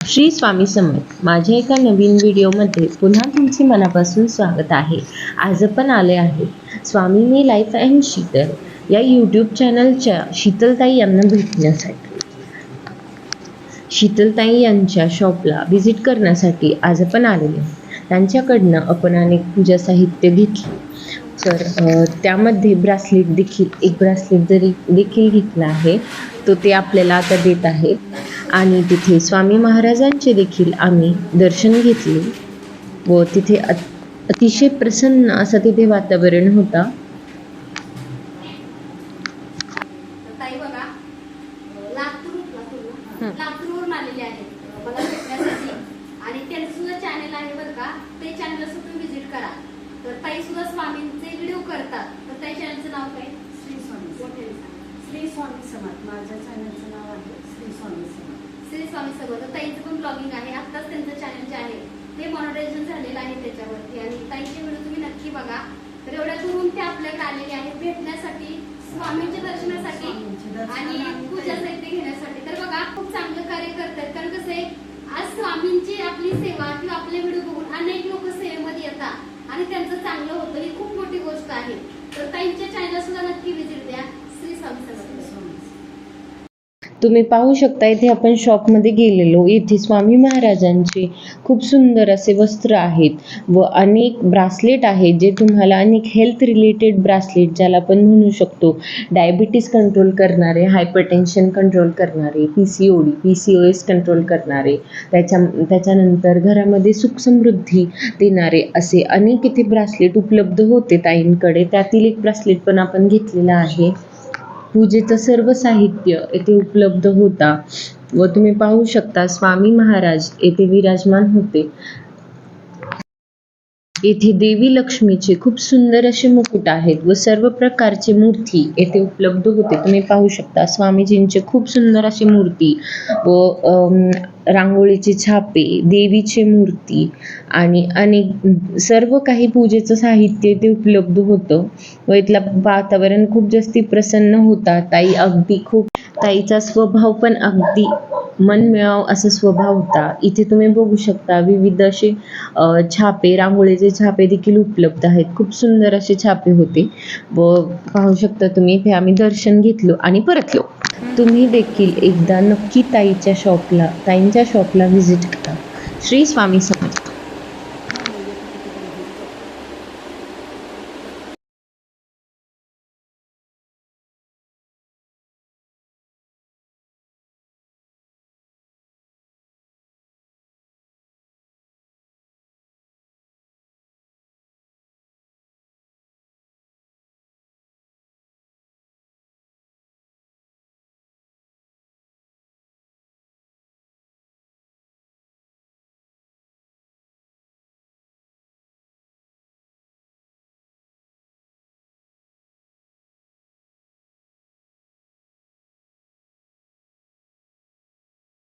श्री स्वामी समर्थ. माझ्या एका नवीन व्हिडिओमध्ये पुन्हा तुमचे मनापासून स्वागत आहे. आज आपण आले आहे स्वामीनी लाईफ अँड शीतल या यूट्यूब चॅनलच्या शीतलताई यांना भेटण्यासाठी. शीतलताई यांच्या शॉपला व्हिजिट करण्यासाठी आज आपण आलेले त्यांच्याकडनं आपण अनेक पूजा साहित्य घेतले. तर त्यामध्ये ब्रासलेट देखील एक ब्रासलेट जरी देखील घेतला आहे तो ते आपल्याला आता देत आहे आणि तिथे स्वामी महाराजांचे देखील आम्ही दर्शन घेतले व तिथे अत- अतिशय प्रसन्न असं तिथे वातावरण होता. ताई बघा लातूर लातूर. लातूरवरून आलेले आहेत मला भेटण्यासाठी. आणि त्यांचं सुद्धा चॅनल आहे बरं का ते चॅनल सुद्धा व्हिजिट करा. तर ताई सुद्धा स्वामींचे व्हिडिओ करतात. तर त्या चॅनलचं नाव काय? श्री स्वामी समर्थ. माझ्या चॅनलचं नाव आहे श्री स्वामी समर्थ. श्री स्वामी समर्थ ताईंचं पण ब्लॉगिंग आहे. आत्ताच त्यांचं चॅनल जे आहे. ते मॉनिटायझेशन झालेलं आहे त्याच्यावरती. आणि ताईंचे व्हिडिओ तुम्ही नक्की बघा. तर एवढ्या दुरून ते आपल्याकडे आलेले आहेत. भेटण्यासाठी स्वामींच्या दर्शनासाठी आणि पूजा साहित्य घेण्यासाठी. तर बघा खूप चांगलं कार्य करतात कारण कसं आहे आज स्वामींची आपली सेवा किंवा आपले व्हिडिओ बघून अनेक लोक सेवेमध्ये येतात. आणि त्यांचं चांगलं होतं ही खूप मोठी गोष्ट आहे तर ताईंच्या चॅनल सुद्धा नक्की व्हिजिट द्या श्री स्वामी श्री समर्थ स्वामी तुम्ही पाहू शकता इथे आपण शॉपमध्ये गेलेलो. इथे स्वामी महाराजांचे खूप सुंदर असे वस्त्र आहेत व अनेक ब्रासलेट आहेत जे तुम्हाला अनेक हेल्थ रिलेटेड ब्रासलेट ज्याला आपण म्हणू शकतो. डायबिटीस कंट्रोल करणारे हायपरटेन्शन कंट्रोल करणारे P C O D P C O S control करणारे त्याच्या त्याच्यानंतर घरामध्ये सुखसमृद्धी देणारे असे अनेक इथे ब्रासलेट उपलब्ध होते ताईंकडे. त्यातील एक ब्रासलेट पण आपण घेतलेला आहे. पूजेचं सर्व साहित्य येथे उपलब्ध होता व तुम्ही पाहू शकता स्वामी महाराज येथे विराजमान होते. येथे देवी लक्ष्मीचे खूप सुंदर असे मुकुट आहेत व सर्व प्रकारचे मूर्ती येथे उपलब्ध होते. तुम्ही पाहू शकता स्वामीजींचे खूप सुंदर अशी मूर्ती व रांगोळीचे छापे देवीचे मूर्ती आणि अनेक सर्व काही पूजेचं साहित्य ते उपलब्ध होतं व इथलं वातावरण खूप जास्ती प्रसन्न होता. ताई अगदी खूप ताईचा स्वभाव पण अगदी मनमिळाव असा स्वभाव होता. इथे तुम्ही बघू शकता विविध असे छापे रांगोळीचे छापे देखील उपलब्ध आहेत. खूप सुंदर असे छापे होते. व पाहू शकता तुम्ही इथे आम्ही दर्शन घेतलो आणि परतलो. तुम्ही देखील एकदा नक्की ताईच्या शॉपला ताईंच्या शॉपला व्हिजिट करा. श्री स्वामी समर्थ.